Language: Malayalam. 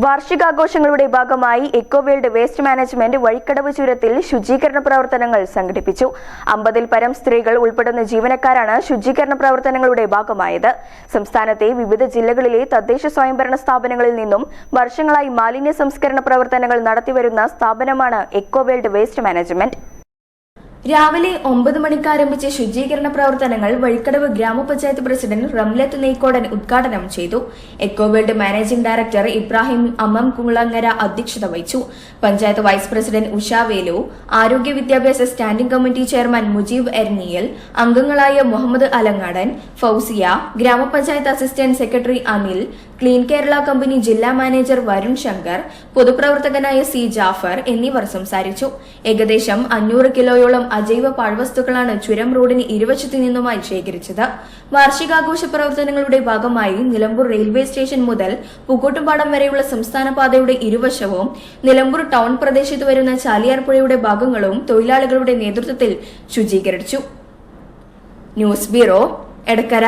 വാർഷികാഘോഷങ്ങളുടെ ഭാഗമായി eco world waste management Vazhikkadavu ചുരത്തിൽ ശുചീകരണ പ്രവർത്തനങ്ങൾ സംഘടിപ്പിച്ചു. അമ്പതിൽ പരം സ്ത്രീകൾ ഉൾപ്പെടുന്ന ജീവനക്കാരാണ് ശുചീകരണ പ്രവർത്തനങ്ങളുടെ ഭാഗമായത്. സംസ്ഥാനത്തെ വിവിധ ജില്ലകളിലെ തദ്ദേശ സ്വയംഭരണ സ്ഥാപനങ്ങളിൽ നിന്നും വർഷങ്ങളായി മാലിന്യ സംസ്കരണ പ്രവർത്തനങ്ങൾ നടത്തിവരുന്ന സ്ഥാപനമാണ് എക്കോ വേൾഡ് വേസ്റ്റ് മാനേജ്മെന്റ് രാവിലെ ഒമ്പത് മണിക്ക് ആരംഭിച്ച ശുചീകരണ പ്രവർത്തനങ്ങൾ വഴിക്കടവ് ഗ്രാമപഞ്ചായത്ത് പ്രസിഡന്റ് റംലത്ത് നെയ്ക്കോടൻ ഉദ്ഘാടനം ചെയ്തു. Eco world managing director Ibrahim Ammam Kulangara അധ്യക്ഷത വഹിച്ചു. പഞ്ചായത്ത് വൈസ് പ്രസിഡന്റ് ഉഷ വേലു ആരോഗ്യ വിദ്യാഭ്യാസ standing committee chairman Mujeeb Erniyal അംഗങ്ങളായ മുഹമ്മദ് അലങ്ങാടൻ ഫൌസിയ ഗ്രാമപഞ്ചായത്ത് assistant secretary Anil clean Kerala company ജില്ലാ മാനേജർ വരുൺ ശങ്കർ പൊതുപ്രവർത്തകനായ സി ജാഫർ എന്നിവർ സംസാരിച്ചു. ഏകദേശം അഞ്ഞൂറ് കിലോയോളം അജൈവ പാഴ്വസ്തുക്കളാണ് ചുരം റോഡിന് ഇരുവശത്തു നിന്നുമായി ശേഖരിച്ചത്. വാർഷികാഘോഷ പ്രവർത്തനങ്ങളുടെ ഭാഗമായി നിലമ്പൂർ റെയിൽവേ സ്റ്റേഷൻ മുതൽ പുക്കോട്ടുപാടം വരെയുള്ള സംസ്ഥാന പാതയുടെ ഇരുവശവും നിലമ്പൂർ ടൗൺ പ്രദേശത്ത് വരുന്ന ചാലിയാർ പുഴയുടെ ഭാഗങ്ങളും തൊഴിലാളികളുടെ നേതൃത്വത്തിൽ ശുചീകരിച്ചു. News bureau Edakkara.